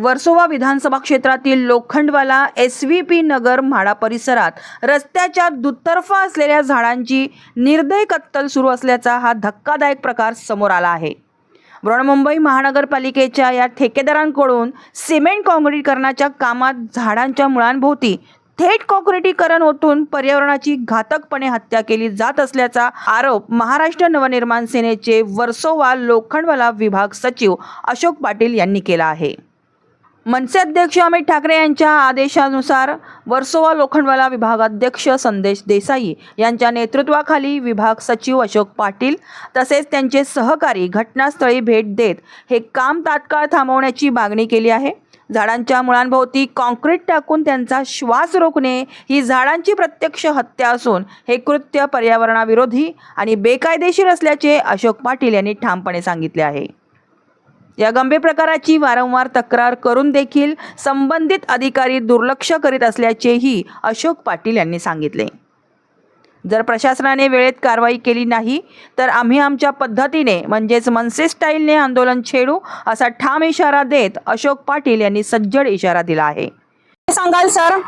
वर्सोवा विधानसभा क्षेत्रातील Lokhandwala S V P Nagar MHADA परिसरात रस्त्याच्या दुतर्फा असलेल्या झाडांची निर्दय कत्तल सुरू असल्याचा हा धक्कादायक प्रकार समोर आला आहे. बृहन्मुंबई महानगरपालिकेच्या या ठेकेदारांकडून सिमेंट काँक्रीटीकरणाच्या कामात झाडांच्या मुळांभोवती थेट काँक्रिटीकरण ओतून पर्यावरणाची घातकपणे हत्या केली जात असल्याचा आरोप महाराष्ट्र नवनिर्माण सेनेचे वर्सोवा लोखंडवाला विभाग सचिव अशोक पाटील यांनी केला आहे. मनसे अध्यक्ष अमित ठाकरे यांच्या आदेशानुसार वर्सोवा लोखंडवाला विभागाध्यक्ष संदेश देसाई यांच्या नेतृत्वाखाली विभाग सचिव अशोक पाटील तसेच त्यांचे सहकारी घटनास्थळी भेट देत हे काम तात्काळ थांबवण्याची मागणी केली आहे. झाडांच्या मुळांभोवती कॉन्क्रीट टाकून त्यांचा श्वास रोखणे ही झाडांची प्रत्यक्ष हत्या असून हे कृत्य पर्यावरणाविरोधी आणि बेकायदेशीर असल्याचे अशोक पाटील यांनी ठामपणे सांगितले आहे. या गंभीर प्रकाराची वारंवार तक्रार करून देखील संबंधित अधिकारी दुर्लक्ष करीत असल्याचेही अशोक पाटील यांनी सांगितले. जर प्रशासनाने वेळेत कारवाई केली नाही तर आम्ही आमच्या पद्धतीने म्हणजेच मनसे स्टाईलने आंदोलन छेडू असा ठाम इशारा देत अशोक पाटील यांनी सज्जड इशारा दिला आहे. सांगाल सर?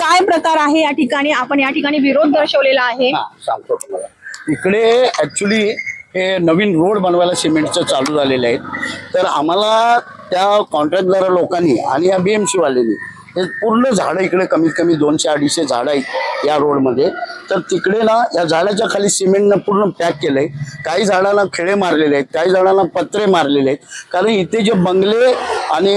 काय प्रकार आहे या ठिकाणी? आपण या ठिकाणी विरोध दर्शवलेला आहे. हा सांगतो तुम्हाला. इकडे ऍक्च्युली हे नवीन रोड बनवायला सिमेंटचं चालू झालेले आहेत. तर आम्हाला त्या कॉन्ट्रॅक्टदार लोकांनी आणि या बी एम सीवाल्यांनी हे पूर्ण झाडं इकडे कमीत कमी दोनशे अडीचशे झाडं आहेत या रोडमध्ये. तर तिकडे ना या झाडाच्या खाली सिमेंटनं पूर्ण पॅक केलं आहे काही झाडांना खेळे मारलेले आहेत काही झाडांना पत्रे मारलेले आहेत. कारण इथे जे बंगले आणि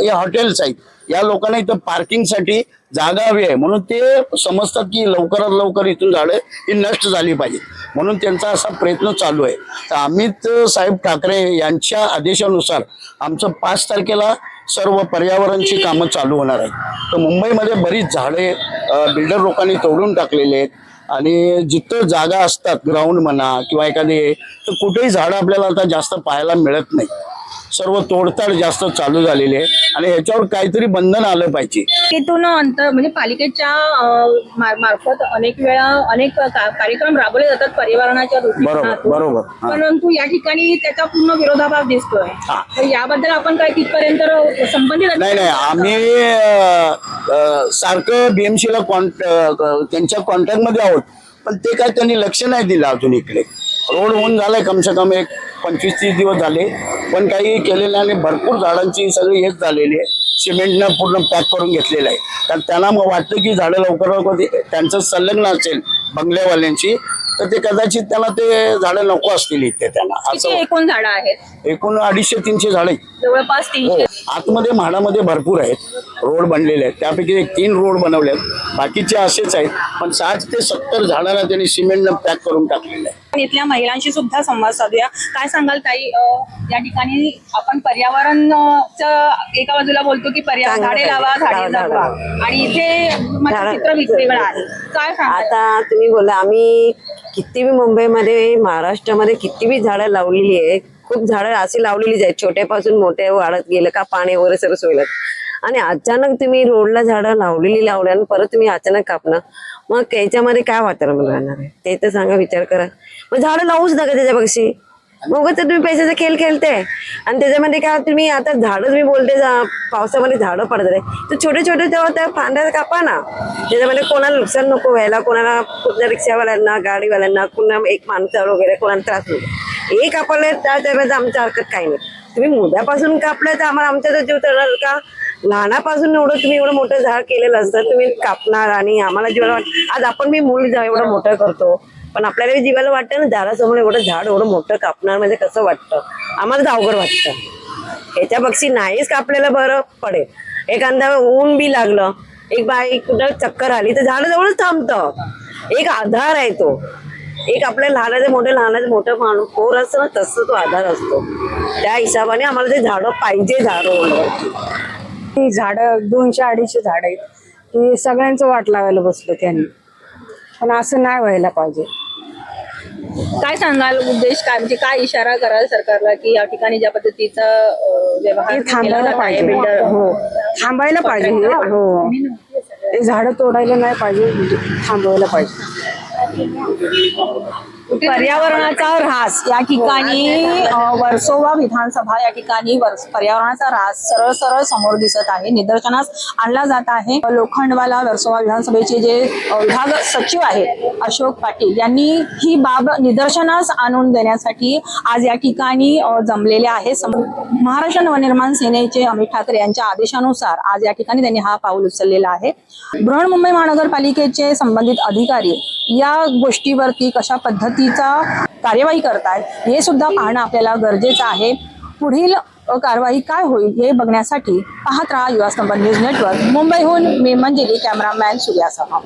हे हॉटेल्स आहेत या लोकांना इथं पार्किंगसाठी जागा हवी आहे. म्हणून ते समजतात की लवकरात लवकर इथून झाडं ही नष्ट झाली पाहिजे. म्हणून त्यांचा असा प्रयत्न चालू आहे. तर अमित साहेब ठाकरे यांच्या आदेशानुसार आमचं पाच तारखेला सर्व पर्यावरणची कामं चालू होणार आहेत. तर मुंबईमध्ये बरीच झाडे बिल्डर लोकांनी तोडून टाकलेले आहेत. आणि जिथं जागा असतात ग्राउंड म्हणा किंवा एखादी तर कुठेही झाडं आपल्याला आता जास्त पाहायला मिळत नाही. सर्व तोडताड जास्त चालू झालेली आहे. आणि ह्याच्यावर काहीतरी बंधन आलं पाहिजे. पालिकेतून अंतर म्हणजे पालिकेच्या अं, मार- मार्फत अनेक वेळा अनेक का- कार्यक्रम राबवले जातात पर्यावरणाच्या बरोबर दृष्टिकोनातून बरोबर हा. परंतु या ठिकाणी त्याचा पूर्ण विरोधाभास दिसतोय. हा. तर याबद्दल आपण काय तिथपर्यंत संबंधित नाही नाही आम्ही अं, अं, सारखं बीएमसीला कॉन्ट अं, त्यांच्या कॉन्टॅक्टमध्ये आहोत. पण ते काय त्यांनी लक्ष नाही दिलं अजून इकडे. रोड होऊन झालाय कमसे कम एक पंचवीस तीस दिवस झाले. पण काही केलेलं आणि भरपूर झाडांची सगळी हेच झालेली आहे. सिमेंटनं पूर्ण पॅक करून घेतलेलं आहे. तर त्यांना मग वाटतं की झाडं लवकर लवकर त्यांचं संलग्न असेल. बंगल्यावाल्यांची तर ते कदाचित त्यांना ते झाडं नको असतील इथे त्यांना. किती असं एकूण झाडं आहेत? एकूण अडीचशे तीनशे झाडं आहेत. जवळपास हो. तीनशे आतमध्ये म्हाडामध्ये भरपूर आहेत रोड बनलेले आहेत. त्यापैकी एक तीन रोड बनवले आहेत. बाकीचे असेच आहेत पण साठ ते सत्तर झाडांना त्यांनी सिमेंटनं पॅक करून टाकलेलं आहे. आपण इथल्या महिलांशी सुद्धा संवाद साधूया. काय सांगाल ताई? अं, या ठिकाणी आपण पर्यावरण अं, चं एका बाजूला बोलतो की पर्यावरण झाडे लावा झाडे जगवा. आणि इथे माझं चित्र वेगवेगळं आहे काय सांगाल? आता तुम्ही बोला आम्ही किती बी मुंबईमध्ये महाराष्ट्रामध्ये किती बी झाडं लावलेली आहे खूप झाडं अशी लावलेलीच आहेत छोट्यापासून मोठ्या वाढत गेलं का पाणी वगैरे सर्व सोयलं. आणि अचानक तुम्ही रोडला झाडं लावलेली लावल्या आणि परत तुम्ही अचानक कापणं मग त्याच्यामध्ये काय वातावरण राहणार आहे? ते तर सांगा विचार करा. मग झाडं लावूच नका त्याच्यापेक्षा मग तर तुम्ही पैशाचा खेळ खेळते. आणि त्याच्यामध्ये काय तुम्ही आता झाडं मी बोलते जा- पावसामध्ये झाडं पडत आहे तर छोटे छोटे तेव्हा त्या फांद्या कापा ना त्याच्यामध्ये कोणाला नुकसान नको व्हायला कोणाला कुठल्या रिक्षावाल्यांना गाडीवाल्यांना कुणा एक माणसावर वगैरे कोणाला त्रास नको हे कापले त्या त्यावेळेस आमच्या हरकत काही नाही. तुम्ही मुद्यापासून कापलं तर आम्हाला आमच्या तर जीव तळणार का? लहानापासून एवढं तुम्ही एवढं मोठं झाड केलेलं असतं तुम्ही कापणार आणि आम्हाला जेवढं आज आपण मी मूल जा- एवढं मोठं करतो. पण आपल्याला जीवाला वाटतं ना झाडासमोर एवढं झाड एवढं मोठं कापणार म्हणजे कसं वाटतं? आम्हाला तर अवघड वाटतं. याच्या पक्षी नाहीच कापलेलं बरं पडेल. एखादा ऊन बी लागलं एक बाई कुठं चक्कर आली तर झाड जवळच थांबतं. एक आधार आहे तो. एक आपल्या लहानाचे मोठे लहानाचे मोठं माणूस पोर असतं ना तसं तो आधार असतो. त्या हिशोबाने आम्हाला ते झाडं पाहिजे झाडं ही झाडं दोनशे अडीचशे झाड आहेत. ती सगळ्यांचं वाट लावायला बसलो त्यांनी. पण असं नाही व्हायला पाहिजे. काय सांगाल उद्देश काय? म्हणजे काय इशारा कराल सरकारला की या ठिकाणी ज्या पद्धतीचा अं, व्यवहार ते केला थांबायला जात आहे पाहिजे. बिल्डर हो. थांबायला पाहिजे. हे. हो झाडं तोडायला नाही पाहिजे. थांबवायला पाहिजे. पर्यावरणाचा ऱ्हास या ठिकाणी वर्सोवा विधानसभा या ठिकाणी पर्यावरणाचा ऱ्हास सरळ सरळ समोर दिसत आहे. निदर्शनास आणला जात आहे. लोखंडवाला वर्सोवा विधानसभेचे जे विभाग सचिव आहेत अशोक पाटील यांनी ही बाब निदर्शनास आणून देण्यासाठी आज या ठिकाणी जमलेले आहे. महाराष्ट्र नवनिर्माण सेनेचे अमित ठाकरे यांच्या आदेशानुसार आज या ठिकाणी त्यांनी हा पाऊल उचललेला आहे. बृहन्मुंबई महानगरपालिकेचे संबंधित अधिकारी या गोष्टीवरती कशा पद्धतीचा कार्यवाही करतायत हे सुद्धा पाहणं आपल्याला गरजेचं आहे. पुढील कारवाई काय होईल हे बघण्यासाठी पाहत राहा युवा स्तंभ न्यूज नेटवर्क. मुंबईहून मी मंजिरी कॅमेरामॅन सूर्यासह.